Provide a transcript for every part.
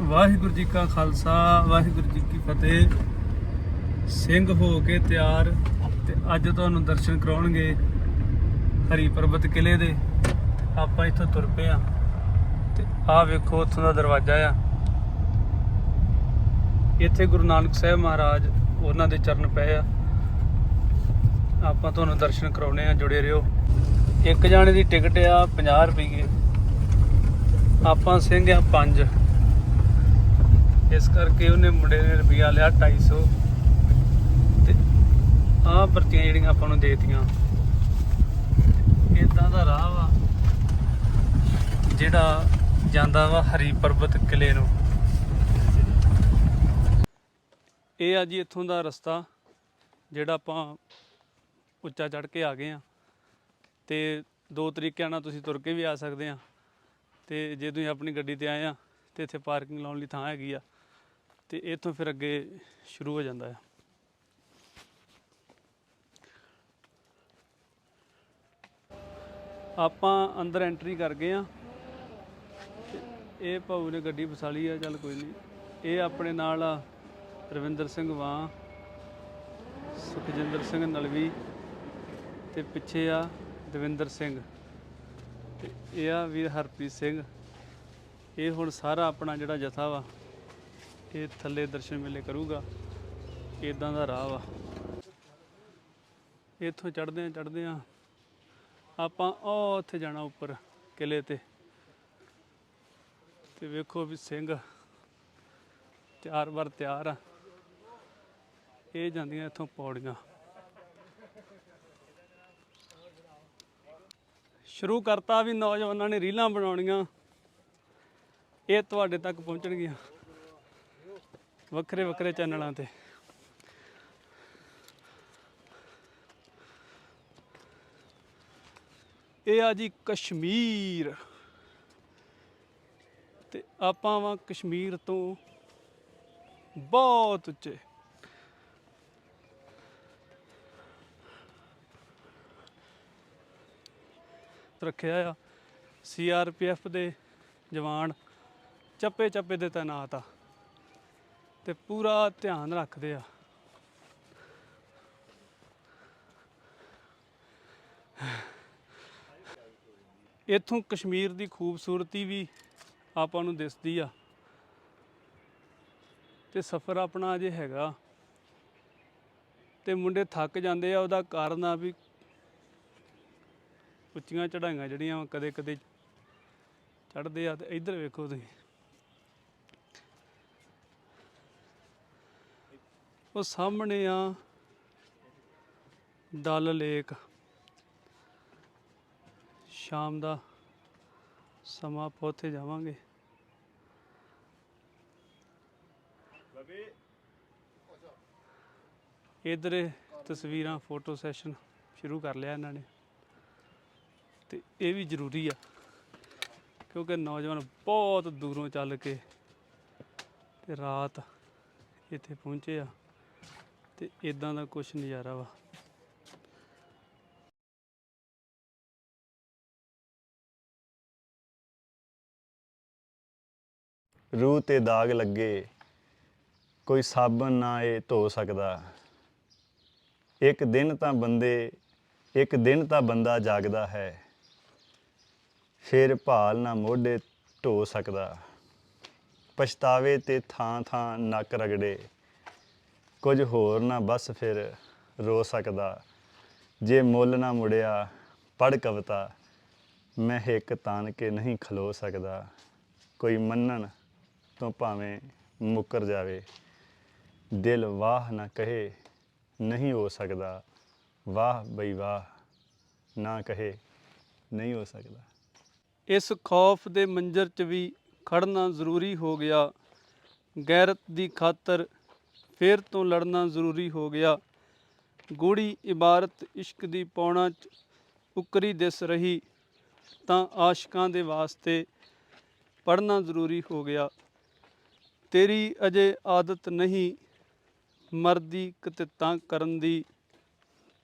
ਵਾਹਿਗੁਰੂ ਜੀ ਕਾ ਖਾਲਸਾ, ਵਾਹਿਗੁਰੂ ਜੀ ਕੀ ਫਤਿਹ। ਸਿੰਘ ਹੋ ਕੇ ਤਿਆਰ ਤੇ ਅੱਜ ਤੁਹਾਨੂੰ ਦਰਸ਼ਨ ਕਰਾਉਣਗੇ ਹਰੀ ਪਰਬਤ ਕਿਲੇ ਦੇ। ਆਪਾਂ ਇੱਥੋਂ ਤੁਰ ਪਏ ਆ ਤੇ ਆਹ ਵੇਖੋ ਉੱਥੋਂ ਦਾ ਦਰਵਾਜ਼ਾ ਆ। ਇੱਥੇ ਗੁਰੂ ਨਾਨਕ ਸਾਹਿਬ ਮਹਾਰਾਜ ਉਹਨਾਂ ਦੇ ਚਰਨ ਪਏ ਆ। ਆਪਾਂ ਤੁਹਾਨੂੰ ਦਰਸ਼ਨ ਕਰਾਉਣੇ ਆ, ਜੁੜੇ ਰਹੋ। ਇੱਕ ਜਾਣੇ ਦੀ ਟਿਕਟ ਆ 50 ਰੁਪਏ ਆਪਾਂ ਸਿੰਘ ਆ 5 ਇਸ ਕਰਕੇ ਉਹਨੇ ਮੁੰਡੇ ਨੇ ਰੁਪਿਆ ਲਿਆ 250 ਤੇ ਆਹ ਪਰਚੀਆਂ ਜਿਹੜੀਆਂ ਆਪਾਂ ਨੂੰ ਦੇਤੀਆਂ। ਇਦਾਂ ਦਾ ਰਾਹ ਵਾ, ਜਿਹੜਾ ਜਾਂਦਾ ਵਾ ਹਰੀ ਪਰਬਤ ਕਿਲੇ ਨੂੰ। ਇਹ ਆ ਜੀ ਇੱਥੋਂ ਦਾ ਰਸਤਾ, ਜਿਹੜਾ ਆਪਾਂ ਉੱਚਾ ਚੜ ਕੇ ਆ ਗਏ ਆ। ਤੇ ਦੋ ਤਰੀਕਿਆਂ ਨਾਲ ਤੁਸੀਂ ਤੁਰ ਕੇ ਵੀ ਆ ਸਕਦੇ ਆ। ਤੇ ਜੇ ਤੁਸੀਂ ਆਪਣੀ ਗੱਡੀ ਤੇ ਆਏ ਆ, ਤੇ ਇੱਥੇ ਪਾਰਕਿੰਗ ਲਾਉਣ ਲਈ ਥਾਂ ਹੈਗੀ ਆ। ਤੇ ਇੱਥੋਂ ਫਿਰ ਅੱਗੇ ਸ਼ੁਰੂ ਹੋ ਜਾਂਦਾ ਆ ਆਪਾਂ ਅੰਦਰ ਐਂਟਰੀ ਕਰ ਗਏ ਆ ਇਹ ਭਾਊ ਨੇ ਗੱਡੀ ਵਸਾਲੀ ਆ, ਚੱਲ ਕੋਈ ਨਹੀਂ। ਇਹ ਆਪਣੇ ਨਾਲ ਆ ਰਵਿੰਦਰ ਸਿੰਘ ਵਾਂ, ਸੁਖਜਿੰਦਰ ਸਿੰਘ ਨਲਵੀ ਤੇ ਪਿੱਛੇ ਆ ਦਵਿੰਦਰ ਸਿੰਘ। ਤੇ ਇਹ ਆ ਵੀਰ ਹਰਪ੍ਰੀਤ ਸਿੰਘ। ਇਹ ਹੁਣ ਸਾਰਾ ਆਪਣਾ ਜਿਹੜਾ ਜਥਾ ਵਾ ਇਹ ਥੱਲੇ ਦਰਸ਼ਨ ਮੇਲੇ ਕਰੂਗਾ। ਇਦਾਂ ਦਾ ਰਾਹ ਵਾ। ਇੱਥੋਂ ਚੜਦੇ ਆ ਚੜਦੇ ਆ ਆਪਾਂ ਉਹ ਉੱਥੇ ਜਾਣਾ ਉੱਪਰ ਕਿਲੇ ਤੇ। ਤੇ ਵੇਖੋ ਵੀ ਸਿੰਘ ਤਿਆਰ ਬਰ ਤਿਆਰ ਆ। ਇਹ ਜਾਂਦੀਆਂ ਇੱਥੋਂ ਪੌੜੀਆਂ। ਸ਼ੁਰੂ ਕਰਤਾ ਵੀ ਨੌਜਵਾਨਾਂ ਨੇ ਰੀਲਾਂ ਬਣਾਉਣੀਆਂ। ਇਹ ਤੁਹਾਡੇ ਤੱਕ ਪਹੁੰਚਣਗੀਆਂ। ਵੱਖਰੇ ਵੱਖਰੇ ਚੈਨਲਾਂ ਤੇ। ਇਹ ਆ ਜੀ ਕਸ਼ਮੀਰ। ਤੇ ਆਪਾਂ ਵਾਂ ਕਸ਼ਮੀਰ ਤੋਂ ਬਹੁਤ ਉੱਚੇ। ਰੱਖਿਆ ਆ ਸੀਆਰਪੀਐਫ ਦੇ ਜਵਾਨ ਚੱਪੇ ਚੱਪੇ ਦੇ ਤੈਨਾਤ ਆ। ਤੇ ਪੂਰਾ ਧਿਆਨ ਰੱਖਦੇ ਆ। ਇੱਥੋਂ ਕਸ਼ਮੀਰ ਦੀ ਖੂਬਸੂਰਤੀ ਵੀ ਆਪਾਂ ਨੂੰ ਦਿਸਦੀ ਆ। ਤੇ ਸਫ਼ਰ ਆਪਣਾ ਅਜੇ ਹੈਗਾ। ਤੇ ਮੁੰਡੇ ਥੱਕ ਜਾਂਦੇ ਆ, ਉਹਦਾ ਕਾਰਨ ਆ ਵੀ ਉੱਚੀਆਂ ਚੜਾਈਆਂ ਜਿਹੜੀਆਂ ਕਦੇ ਕਦੇ ਚੜਦੇ ਆ ਤੇ ਇੱਧਰ ਵੇਖੋ ਤੁਸੀਂ। ਉਹ ਸਾਹਮਣੇ ਆ ਡਲ ਲੇਕ ਸ਼ਾਮ ਦਾ ਸਮਾਂ ਆਪਾਂ ਉੱਥੇ ਜਾਵਾਂਗੇ ਇਧਰ ਤਸਵੀਰਾਂ ਫੋਟੋ ਸੈਸ਼ਨ ਸ਼ੁਰੂ ਕਰ ਲਿਆ ਇਹਨਾਂ ਨੇ। ਤੇ ਇਹ ਵੀ ਜ਼ਰੂਰੀ ਆ ਕਿਉਂਕਿ ਨੌਜਵਾਨ ਬਹੁਤ ਦੂਰੋਂ ਚੱਲ ਕੇ ਤੇ ਰਾਤ ਇੱਥੇ ਪਹੁੰਚੇ ਆ। ਤੇ ਇਦਾਂ ਦਾ ਕੁਝ ਨਜ਼ਾਰਾ ਵਾ। ਰੂਹ ਤੇ ਦਾਗ ਲੱਗੇ, ਕੋਈ ਸਾਬਣ ਨਾ ਇਹ ਧੋ ਸਕਦਾ। ਇੱਕ ਦਿਨ ਤਾਂ ਬੰਦੇ, ਇੱਕ ਦਿਨ ਤਾਂ ਬੰਦਾ ਜਾਗਦਾ ਹੈ। ਫਿਰ ਭਾਲ ਨਾ ਮੋਢੇ ਢੋ ਸਕਦਾ। ਪਛਤਾਵੇ ਤੇ ਥਾਂ ਥਾਂ ਨੱਕ ਰਗੜੇ। ਕੁਝ ਹੋਰ ਨਾ ਬਸ ਫਿਰ ਰੋ ਸਕਦਾ। ਜੇ ਮੁੱਲ ਨਾ ਮੁੜਿਆ ਪੜ ਕਵਤਾ, ਮੈਂ ਹਿੱਕ ਤਾਨ ਕੇ ਨਹੀਂ ਖਲੋ ਸਕਦਾ। ਕੋਈ ਮੰਨਣ ਤੋਂ ਭਾਵੇਂ ਮੁੱਕਰ ਜਾਵੇ। ਦਿਲ ਵਾਹ ਨਾ ਕਹੇ, ਨਹੀਂ ਹੋ ਸਕਦਾ। ਵਾਹ ਬਈ ਵਾਹ, ਨਾ ਕਹੇ, ਨਹੀਂ ਹੋ ਸਕਦਾ। ਇਸ ਖੌਫ ਦੇ ਮੰਜ਼ਰ 'ਚ ਵੀ ਖੜਨਾ ਜ਼ਰੂਰੀ ਹੋ ਗਿਆ। ਗੈਰਤ ਦੀ ਖਾਤਰ ਫੇਰ ਤੋਂ ਲੜਨਾ ਜ਼ਰੂਰੀ ਹੋ ਗਿਆ। ਗੂੜੀ ਇਬਾਰਤ ਇਸ਼ਕ ਦੀ ਪੌਣਾ 'ਚ ਉਕਰੀ ਦਿਸ ਰਹੀ, ਤਾਂ ਆਸ਼ਿਕਾਂ ਦੇ ਵਾਸਤੇ ਪੜਨਾ ਜ਼ਰੂਰੀ ਹੋ ਗਿਆ। ਤੇਰੀ ਅਜੇ ਆਦਤ ਨਹੀਂ, ਮਰਦੀ ਕਤਿਤਾਂ ਕਰਨ ਦੀ,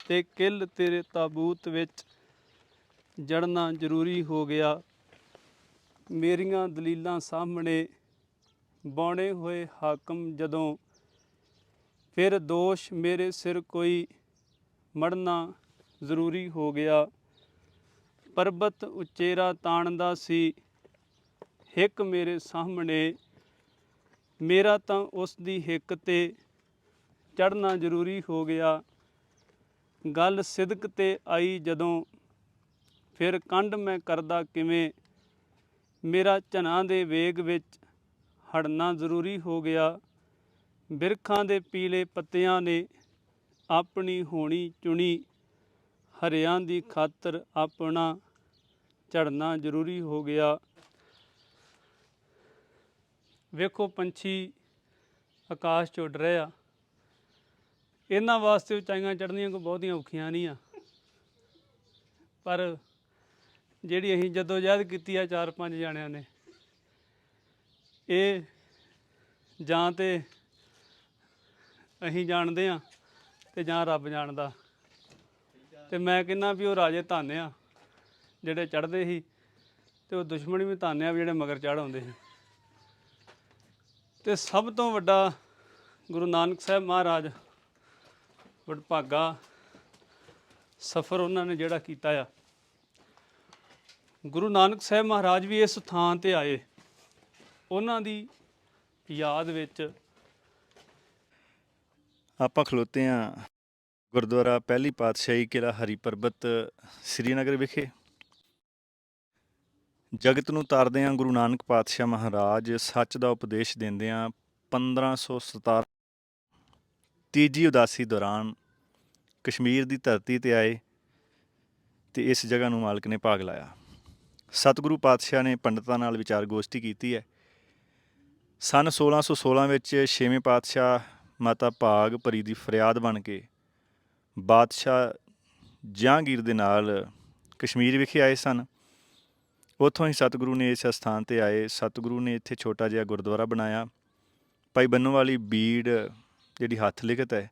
ਤੇ ਕਿਲ ਤੇਰੇ ਤਾਬੂਤ ਵਿੱਚ ਜੜਨਾ ਜ਼ਰੂਰੀ ਹੋ ਗਿਆ। ਮੇਰੀਆਂ ਦਲੀਲਾਂ ਸਾਹਮਣੇ ਬੌਣੇ ਹੋਏ ਹਾਕਮ ਜਦੋਂ ਫਿਰ ਦੋਸ਼ ਮੇਰੇ ਸਿਰ ਕੋਈ ਮੜਨਾ ਜ਼ਰੂਰੀ ਹੋ ਗਿਆ। ਪਰਬਤ ਉਚੇਰਾ ਤਾਣਦਾ ਸੀ। ਹਿੱਕ ਮੇਰੇ ਸਾਹਮਣੇ। ਮੇਰਾ ਤਾਂ ਉਸ ਦੀ ਹਿੱਕ ਤੇ ਚੜਨਾ ਜ਼ਰੂਰੀ ਹੋ ਗਿਆ। ਗੱਲ ਸਿਦਕ ਤੇ ਆਈ ਜਦੋਂ। ਫਿਰ ਕੰਡ ਮੈਂ ਕਰਦਾ ਕਿਵੇਂ। ਮੇਰਾ ਝਨਾ ਦੇ ਵੇਗ ਵਿੱਚ ਹੜਨਾ ਜ਼ਰੂਰੀ ਹੋ ਗਿਆ। ਬਿਰਖਾਂ ਦੇ ਪੀਲੇ ਪੱਤਿਆਂ ਨੇ ਆਪਣੀ ਹੋਣੀ ਚੁਣੀ। ਹਰਿਆਂ ਦੀ ਖਾਤਰ ਆਪਣਾ ਝੜਨਾ ਜ਼ਰੂਰੀ ਹੋ ਗਿਆ। ਵੇਖੋ ਪੰਛੀ ਆਕਾਸ਼ 'ਚ ਉੱਡ ਰਹੇ ਆ। ਇਹਨਾਂ ਵਾਸਤੇ ਉਚਾਈਆਂ ਚੜ੍ਹਨੀਆਂ ਕੋਈ ਬਹੁਤੀਆਂ ਔਖੀਆਂ ਨਹੀਂ ਆ। ਪਰ ਜਿਹੜੀ ਅਸੀਂ ਜਦੋਂ ਯਾਦ ਕੀਤੀ ਆ ਚਾਰ ਪੰਜ ਜਾਣਿਆਂ ਨੇ, ਇਹ ਜਾਂ ਤੇ ਅਸੀਂ ਜਾਣਦੇ ਆ ਤੇ ਜਾਂ ਰੱਬ ਜਾਣਦਾ। ਤੇ ਮੈਂ ਕਹਿੰਦਾ ਵੀ ਉਹ ਰਾਜੇ ਧਾਨੇ ਆ, ਜਿਹੜੇ ਚੜ੍ਹਦੇ ਸੀ ਤੇ ਉਹ ਦੁਸ਼ਮਣੀ ਵੀ ਧਾਨੇ ਆ ਵੀ ਜਿਹੜੇ ਮਗਰ ਚੜ੍ਹ ਆਉਂਦੇ ਸੀ। ਤੇ ਸਭ ਤੋਂ ਵੱਡਾ ਗੁਰੂ ਨਾਨਕ ਸਾਹਿਬ ਮਹਾਰਾਜ ਵਡਭਾਗਾ ਸਫ਼ਰ ਉਹਨਾਂ ਨੇ ਜਿਹੜਾ ਕੀਤਾ ਆ। ਗੁਰੂ ਨਾਨਕ ਸਾਹਿਬ ਮਹਾਰਾਜ ਵੀ ਇਸ ਥਾਂ ਤੇ ਆਏ। ਉਹਨਾਂ ਦੀ ਯਾਦ ਵਿੱਚ ਆਪਾਂ ਖਲੋਤੇ ਆ ਗੁਰਦੁਆਰਾ ਪਹਿਲੀ ਪਾਤਸ਼ਾਹੀ ਕਿਲਾ ਹਰੀ ਪਰਬਤ, ਸ੍ਰੀਨਗਰ ਵਿਖੇ। ਜਗਤ ਨੂੰ ਤਾਰਦੇ ਆ ਗੁਰੂ ਨਾਨਕ ਪਾਤਸ਼ਾਹ ਮਹਾਰਾਜ, ਸੱਚ ਦਾ ਉਪਦੇਸ਼ ਦਿੰਦੇ ਆ 1517 ਤੀਜੀ ਉਦਾਸੀ ਦੌਰਾਨ ਕਸ਼ਮੀਰ ਦੀ ਧਰਤੀ ਤੇ ਆਏ ਤੇ ਇਸ ਜਗ੍ਹਾ ਨੂੰ ਮਾਲਕ ਨੇ ਭਾਗ ਲਾਇਆ। ਸਤਿਗੁਰੂ ਪਾਤਸ਼ਾਹ ਨੇ ਪੰਡਤਾਂ ਨਾਲ ਵਿਚਾਰ ਗੋਸ਼ਟੀ ਕੀਤੀ ਹੈ। ਸਨ 1616 ਵਿੱਚ ਛੇਵੇਂ ਪਾਤਸ਼ਾਹ ਮਾਤਾ ਭਾਗ ਭਰੀ ਦੀ ਫਰਿਆਦ ਬਣ ਕੇ ਬਾਦਸ਼ਾਹ ਜਹਾਂਗੀਰ ਦੇ ਨਾਲ ਕਸ਼ਮੀਰ ਵਿਖੇ ਆਏ ਸਨ। ਉੱਥੋਂ ਹੀ ਸਤਿਗੁਰੂ ਨੇ ਇਸ ਸਥਾਨ ਤੇ ਆਏ। ਸਤਿਗੁਰੂ ਨੇ ਇੱਥੇ ਛੋਟਾ ਜਿਹਾ ਗੁਰਦੁਆਰਾ ਬਣਾਇਆ। ਭਾਈ ਬੰਨੋ ਵਾਲੀ ਬੀੜ ਜਿਹੜੀ ਹੱਥ ਲਿਖਤ ਹੈ,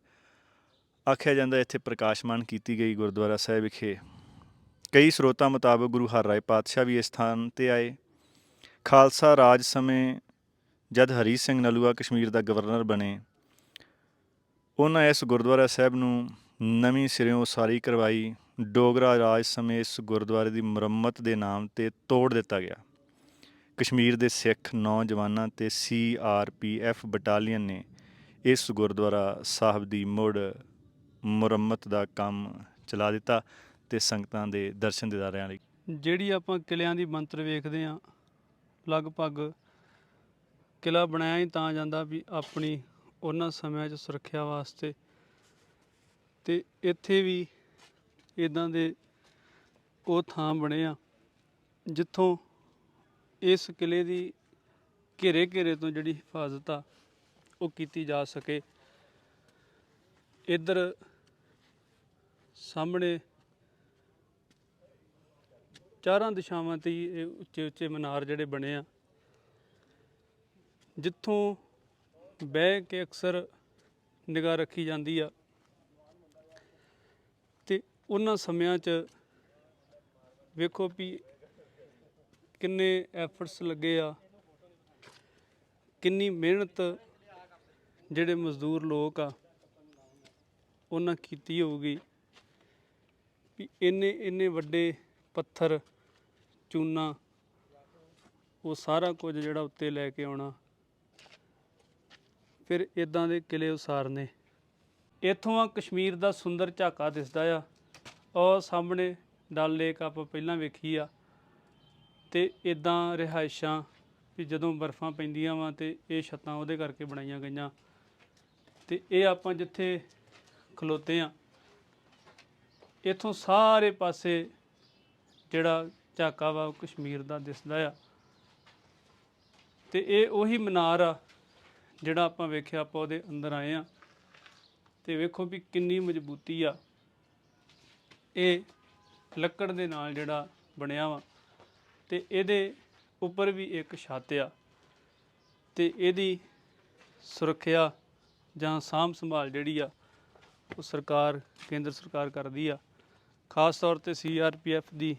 ਆਖਿਆ ਜਾਂਦਾ ਇੱਥੇ ਪ੍ਰਕਾਸ਼ਮਾਨ ਕੀਤੀ ਗਈ ਗੁਰਦੁਆਰਾ ਸਾਹਿਬ ਵਿਖੇ। ਕਈ ਸਰੋਤਾਂ ਮੁਤਾਬਕ ਗੁਰੂ ਹਰਰਾਏ ਪਾਤਸ਼ਾਹ ਵੀ ਇਸ ਸਥਾਨ ਤੇ ਆਏ। ਖਾਲਸਾ ਰਾਜ ਸਮੇਂ ਜਦ ਹਰੀ ਸਿੰਘ ਨਲੂਆ ਕਸ਼ਮੀਰ ਦਾ ਗਵਰਨਰ ਬਣੇ ਉਹਨਾਂ ਇਸ ਗੁਰਦੁਆਰਾ ਸਾਹਿਬ ਨੂੰ ਨਵੀਂ ਸਿਰਿਓਂ ਉਸਾਰੀ ਕਰਵਾਈ। ਡੋਗਰਾ ਰਾਜ ਸਮੇਂ ਇਸ ਗੁਰਦੁਆਰੇ ਦੀ ਮੁਰੰਮਤ ਦੇ ਨਾਮ ਤੇ ਤੋੜ ਦਿੱਤਾ ਗਿਆ। ਕਸ਼ਮੀਰ ਦੇ ਸਿੱਖ ਨੌਜਵਾਨਾਂ ਤੇ ਸੀਆਰਪੀਐਫ ਬਟਾਲੀਅਨ ਨੇ ਇਸ ਗੁਰਦੁਆਰਾ ਸਾਹਿਬ ਦੀ ਮੁੜ ਮੁਰੰਮਤ ਦਾ ਕੰਮ ਚਲਾ ਦਿੱਤਾ ਤੇ ਸੰਗਤਾਂ ਦੇ ਦਰਸ਼ਨ ਦਿਦਾਰਿਆਂ ਲਈ। ਜਿਹੜੀ ਆਪਾਂ ਕਿਲਿਆਂ ਦੀ ਮੰਤਰ ਵੇਖਦੇ ਆ ਲਗਭਗ ਕਿਲਾ ਬਣਾਇਆ ਹੀ ਤਾਂ ਜਾਂਦਾ ਵੀ ਆਪਣੀ ਉਹਨਾਂ ਸਮਿਆਂ 'ਚ ਸੁਰੱਖਿਆ ਵਾਸਤੇ ਤੇ ਇੱਥੇ ਵੀ ਇਦਾਂ ਦੇ ਉਹ ਥਾਂ ਬਣੇ ਆ ਜਿੱਥੋਂ ਇਸ ਕਿਲੇ ਦੀ ਘੇਰੇ ਘੇਰੇ ਤੋਂ ਜਿਹੜੀ ਹਿਫਾਜ਼ਤ ਆ ਉਹ ਕੀਤੀ ਜਾ ਸਕੇ। ਇੱਧਰ ਸਾਹਮਣੇ ਚਾਰਾਂ ਦਿਸ਼ਾਵਾਂ ਤੇ ਹੀ ਇਹ ਉੱਚੇ ਉੱਚੇ ਮਨਾਰ ਜਿਹੜੇ ਬਣੇ ਆ, ਜਿੱਥੋਂ ਬਹਿ ਕੇ ਅਕਸਰ ਨਿਗਾਹ ਰੱਖੀ ਜਾਂਦੀ ਆ। ਤੇ ਉਹਨਾਂ ਸਮਿਆਂ 'ਚ ਵੇਖੋ ਵੀ ਕਿੰਨੇ ਐਫਰਟਸ ਲੱਗੇ ਆ, ਕਿੰਨੀ ਮਿਹਨਤ ਜਿਹੜੇ ਮਜ਼ਦੂਰ ਲੋਕ ਆ, ਉਹਨਾਂ ਕੀਤੀ ਹੋਊਗੀ ਵੀ ਇੰਨੇ ਇੰਨੇ ਵੱਡੇ ਪੱਥਰ, ਚੂਨਾ, ਉਹ ਸਾਰਾ ਕੁਝ ਜਿਹੜਾ ਉੱਤੇ ਲੈ ਕੇ ਆਉਣਾ। ਫਿਰ ਇਦਾਂ ਦੇ ਕਿਲੇ ਉਸਾਰਨੇ। ਇੱਥੋਂ ਆ ਕਸ਼ਮੀਰ ਦਾ ਸੁੰਦਰ ਝਾਕਾ ਦਿਸਦਾ ਆ। ਉਹ ਸਾਹਮਣੇ ਡਲ ਲੇਕ ਆਪਾਂ ਪਹਿਲਾਂ ਵੇਖੀ ਆ। ਤੇ ਇਦਾਂ ਰਿਹਾਇਸ਼ਾਂ ਵੀ ਜਦੋਂ ਬਰਫ਼ਾਂ ਪੈਂਦੀਆਂ ਵਾ ਤੇ ਇਹ ਛੱਤਾਂ ਉਹਦੇ ਕਰਕੇ ਬਣਾਈਆਂ ਗਈਆਂ। ਤੇ ਇਹ ਆਪਾਂ ਜਿੱਥੇ ਖਲੋਤੇ ਆ, ਇੱਥੋਂ ਸਾਰੇ ਪਾਸੇ ਜਿਹੜਾ ਝਾਕਾ ਵਾ ਉਹ ਕਸ਼ਮੀਰ ਦਾ ਦਿਸਦਾ ਆ। ਤੇ ਇਹ ਉਹੀ ਮਨਾਰ ਆ ਜਿਹੜਾ ਆਪਾਂ ਵੇਖਿਆ, ਆਪਾਂ ਉਹਦੇ ਅੰਦਰ ਆਏ ਆ ਤੇ ਵੇਖੋ ਵੀ ਕਿੰਨੀ ਮਜ਼ਬੂਤੀ ਆ। ਇਹ ਲੱਕੜ ਦੇ ਨਾਲ ਜਿਹੜਾ ਬਣਿਆ ਵਾ ਤੇ ਇਹਦੇ ਉੱਪਰ ਵੀ ਇੱਕ ਛੱਤ ਆ ਤੇ ਇਹਦੀ ਸੁਰੱਖਿਆ ਜਾਂ ਸਾਂਭ ਸੰਭਾਲ ਜਿਹੜੀ ਆ, ਉਹ ਸਰਕਾਰ, ਕੇਂਦਰ ਸਰਕਾਰ ਕਰਦੀ ਆ। ਖਾਸ ਤੌਰ ਤੇ ਸੀਆਰਪੀਐਫ ਦੀ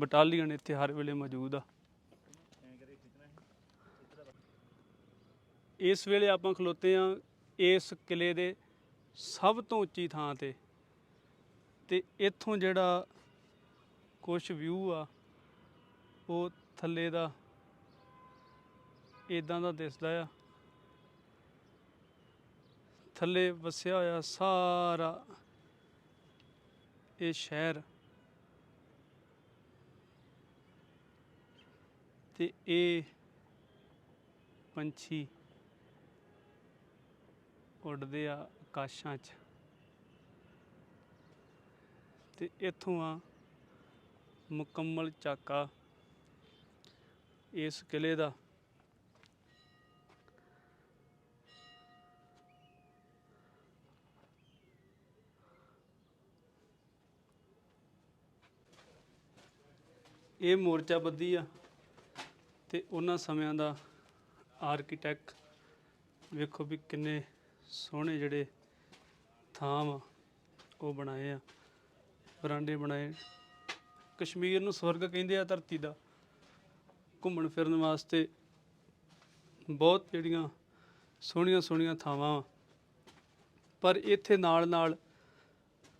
ਬਟਾਲੀਅਨ ਇੱਥੇ ਹਰ ਵੇਲੇ ਮੌਜੂਦ ਆ। ਇਸ ਵੇਲੇ ਆਪਾਂ ਖਲੋਤੇ ਆ ਇਸ ਕਿਲੇ ਦੇ ਸਭ ਤੋਂ ਉੱਚੀ ਥਾਂ ਤੇ। ਤੇ ਇੱਥੋਂ ਜਿਹੜਾ ਕੁਝ ਵਿਊ ਆ, ਉਹ ਥੱਲੇ ਦਾ ਇਦਾਂ ਦਾ ਦਿਸਦਾ ਆ। ਥੱਲੇ ਵਸਿਆ ਹੋਇਆ ਸਾਰਾ ਇਹ ਸ਼ਹਿਰ। ਤੇ ਇਹ ਪੰਛੀ ਉੱਡਦੇ ਆ ਆਕਾਸ਼ਾਂ 'ਚ। ਤੇ ਇੱਥੋਂ ਆ ਮੁਕੰਮਲ ਚਾਕਾ ਇਸ ਕਿਲੇ ਦਾ। ਇਹ ਮੋਰਚਾ ਬੱਦੀ ਆ ਤੇ ਉਹਨਾਂ ਸਮਿਆਂ ਦਾ ਆਰਕੀਟੈਕਟ ਵੇਖੋ ਵੀ ਕਿੰਨੇ ਸੋਹਣੇ ਜਿਹੜੇ ਥਾਂ ਵਾ, ਉਹ ਬਣਾਏ ਆ। ਬਰਾਂਡੇ ਬਣਾਏ। ਕਸ਼ਮੀਰ ਨੂੰ ਸਵਰਗ ਕਹਿੰਦੇ ਆ ਧਰਤੀ ਦਾ। ਘੁੰਮਣ ਫਿਰਨ ਵਾਸਤੇ ਬਹੁਤ ਜਿਹੜੀਆਂ ਸੋਹਣੀਆਂ ਸੋਹਣੀਆਂ ਥਾਵਾਂ ਵਾ। ਪਰ ਇੱਥੇ ਨਾਲ ਨਾਲ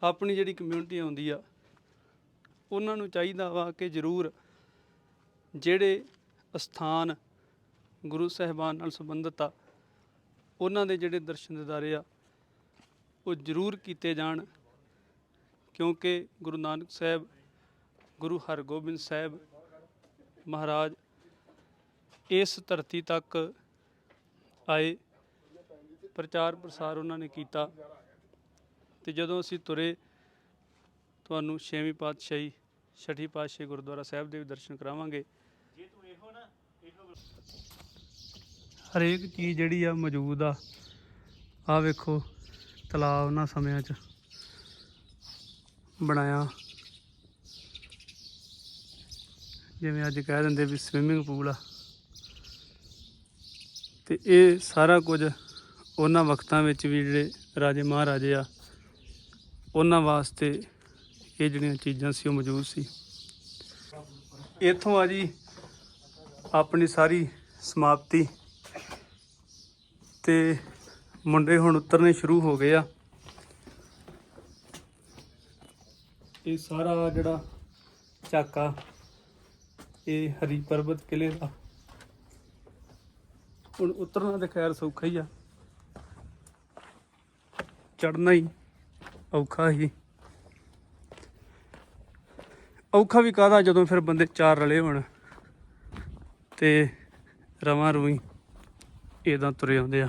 ਆਪਣੀ ਜਿਹੜੀ ਕਮਿਊਨਿਟੀ ਆਉਂਦੀ ਆ, ਉਹਨਾਂ ਨੂੰ ਚਾਹੀਦਾ ਵਾ ਕਿ ਜ਼ਰੂਰ ਜਿਹੜੇ ਅਸਥਾਨ ਗੁਰੂ ਸਾਹਿਬਾਨ ਨਾਲ ਸੰਬੰਧਿਤ ਆ ਉਹਨਾਂ ਦੇ ਜਿਹੜੇ ਦਰਸ਼ਨ ਦਿਦਾਰੇ ਆ, ਉਹ ਜ਼ਰੂਰ ਕੀਤੇ ਜਾਣ, ਕਿਉਂਕਿ ਗੁਰੂ ਨਾਨਕ ਸਾਹਿਬ, ਗੁਰੂ ਹਰਗੋਬਿੰਦ ਸਾਹਿਬ ਮਹਾਰਾਜ ਇਸ ਧਰਤੀ ਤੱਕ ਆਏ, ਪ੍ਰਚਾਰ ਪ੍ਰਸਾਰ ਉਹਨਾਂ ਨੇ ਕੀਤਾ ਤੇ ਜਦੋਂ ਅਸੀਂ ਤੁਰੇ, ਤੁਹਾਨੂੰ ਛੇਵੀਂ ਪਾਤਸ਼ਾਹੀ, ਛਠੀ ਪਾਤਸ਼ਾਹੀ ਗੁਰਦੁਆਰਾ ਸਾਹਿਬ ਦੇ ਵੀ ਦਰਸ਼ਨ ਕਰਾਵਾਂਗੇ। ਹਰੇਕ ਚੀਜ਼ ਜਿਹੜੀ ਆ ਮੌਜੂਦ ਆ। ਆ ਵੇਖੋ, ਤਲਾਬ ਉਹਨਾਂ ਸਮਿਆਂ 'ਚ ਬਣਾਇਆ। ਜਿਵੇਂ ਅੱਜ ਕਹਿ ਦਿੰਦੇ ਵੀ ਸਵਿਮਿੰਗ ਪੂਲ ਆ। ਤੇ ਇਹ ਸਾਰਾ ਕੁਝ ਉਹਨਾਂ ਵਕਤਾਂ ਵਿੱਚ ਵੀ ਜਿਹੜੇ ਰਾਜੇ ਮਹਾਰਾਜੇ ਆ, ਉਹਨਾਂ ਵਾਸਤੇ ਇਹ ਜਿਹੜੀਆਂ ਚੀਜ਼ਾਂ ਸੀ ਉਹ ਮੌਜੂਦ ਸੀ। ਇੱਥੋਂ ਆ ਜੀ, ਆਪਣੀ ਸਾਰੀ ਸਮਾਪਤੀ। ਤੇ ਮੁੰਡੇ ਹੁਣ ਉਤਰਨੇ ਸ਼ੁਰੂ ਹੋ ਗਏ ਆ। ਇਹ ਸਾਰਾ ਜਿਹੜਾ ਝਾਕਾ, ਇਹ ਹਰੀ ਪਰਬਤ ਕਿਲੇ ਦਾ। ਹੁਣ ਉਤਰਨਾ ਤੇ ਖੈਰ ਸੌਖਾ ਹੀ ਆ। ਚੜਨਾ ਹੀ ਔਖਾ ਹੀ। ਔਖਾ ਵੀ ਕਾਹਦਾ ਜਦੋਂ ਫਿਰ ਬੰਦੇ ਚਾਰ ਰਲੇ ਹੋਣ ਤੇ ਰਵਾਂ ਰੂਈ ਇਦਾਂ ਤੁਰੇ ਆਉਂਦੇ ਆ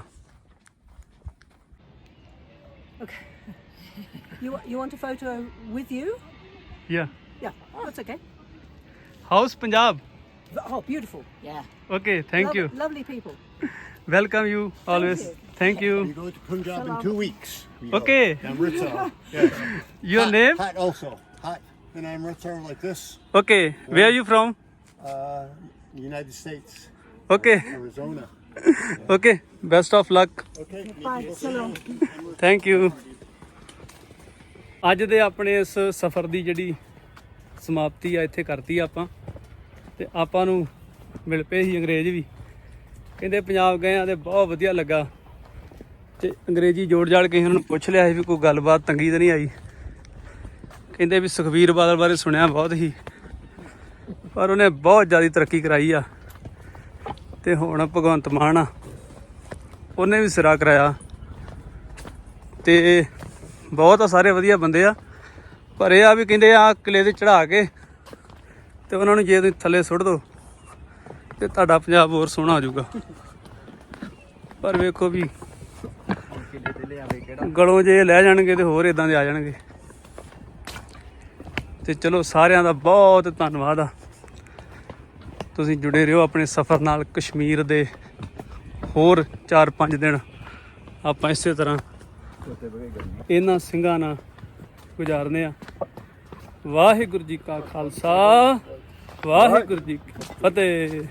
You wa- you want a photo with you? ਯਾ Yeah, oh, that's okay. House Punjab Oh, beautiful. Yeah. Okay thank you Lovely people. Welcome you always you. Thank you We go to Punjab in two weeks. We Okay. Go. Amritsar. Yes. Your Hat- name Hat also. Hat. In Amritsar like this. Okay where you from Uh, United States. Okay Arizona. Okay best of luck. Thank you ਅੱਜ ਦੇ ਆਪਣੇ ਇਸ ਸਫ਼ਰ ਦੀ ਜਿਹੜੀ ਸਮਾਪਤੀ ਆ ਇੱਥੇ ਕਰਤੀ ਆਪਾਂ। ਤੇ ਆਪਾਂ ਨੂੰ ਮਿਲ ਪਏ ਸੀ ਅੰਗਰੇਜ਼ ਵੀ। ਕਹਿੰਦੇ ਪੰਜਾਬ ਗਏ ਆ ਤੇ ਬਹੁਤ ਵਧੀਆ ਲੱਗਾ। ਤੇ ਅੰਗਰੇਜ਼ੀ ਜੋੜ ਜਾੜ ਕੇ ਉਹਨਾਂ ਨੂੰ ਪੁੱਛ ਲਿਆ ਸੀ ਵੀ ਕੋਈ ਗੱਲਬਾਤ ਤੰਗੀ ਤਾਂ ਨਹੀਂ ਆਈ। ਕਹਿੰਦੇ ਵੀ ਸੁਖਬੀਰ ਬਾਦਲ ਬਾਰੇ ਸੁਣਿਆ ਬਹੁਤ ਹੀ। ਪਰ ਉਹਨੇ ਬਹੁਤ ਜ਼ਿਆਦਾ ਤਰੱਕੀ ਕਰਾਈ ਆ। ਤੇ ਹੁਣ ਭਗਵੰਤ ਮਾਨ ਆ। ਉਹਨੇ ਵੀ ਸਿਰਾ ਕਰਾਇਆ। ਤੇ ਬਹੁਤ ਆ, ਸਾਰੇ ਵਧੀਆ ਬੰਦੇ ਆ। ਪਰ ਇਹ ਆ ਵੀ ਕਹਿੰਦੇ ਆ, ਕਿਲੇ ਤੇ ਚੜਾ ਕੇ ਤੇ ਉਹਨਾਂ ਨੂੰ ਜੇ ਤੁਸੀਂ ਥੱਲੇ ਸੁੱਟ ਦੋ ਤੇ ਤੁਹਾਡਾ ਪੰਜਾਬ ਹੋਰ ਸੋਹਣਾ ਹੋ ਜਾਊਗਾ। ਪਰ ਵੇਖੋ ਵੀ ਗਲੋਂ ਜੇ ਲੈ ਜਾਣਗੇ ਤੇ ਹੋਰ ਇਦਾਂ ਦੇ ਆ ਜਾਣਗੇ। ਤੇ ਚਲੋ ਸਾਰਿਆਂ ਦਾ ਬਹੁਤ ਧੰਨਵਾਦ ਆ। ਤੁਸੀਂ ਜੁੜੇ ਰਹੋ ਆਪਣੇ ਸਫ਼ਰ ਨਾਲ ਕਸ਼ਮੀਰ ਦੇ ਹੋਰ 4-5 ਦਿਨ। ਆਪਾਂ ਇਸੇ ਤਰ੍ਹਾਂ ਇਹਨਾਂ ਸਿੰਘਾਂ ਨਾਲ ਗੁਜ਼ਾਰਨੇ ਆ। ਵਾਹਿਗੁਰੂ ਜੀ ਕਾ ਖਾਲਸਾ, ਵਾਹਿਗੁਰੂ ਜੀ ਕੀ ਫਤਿਹ।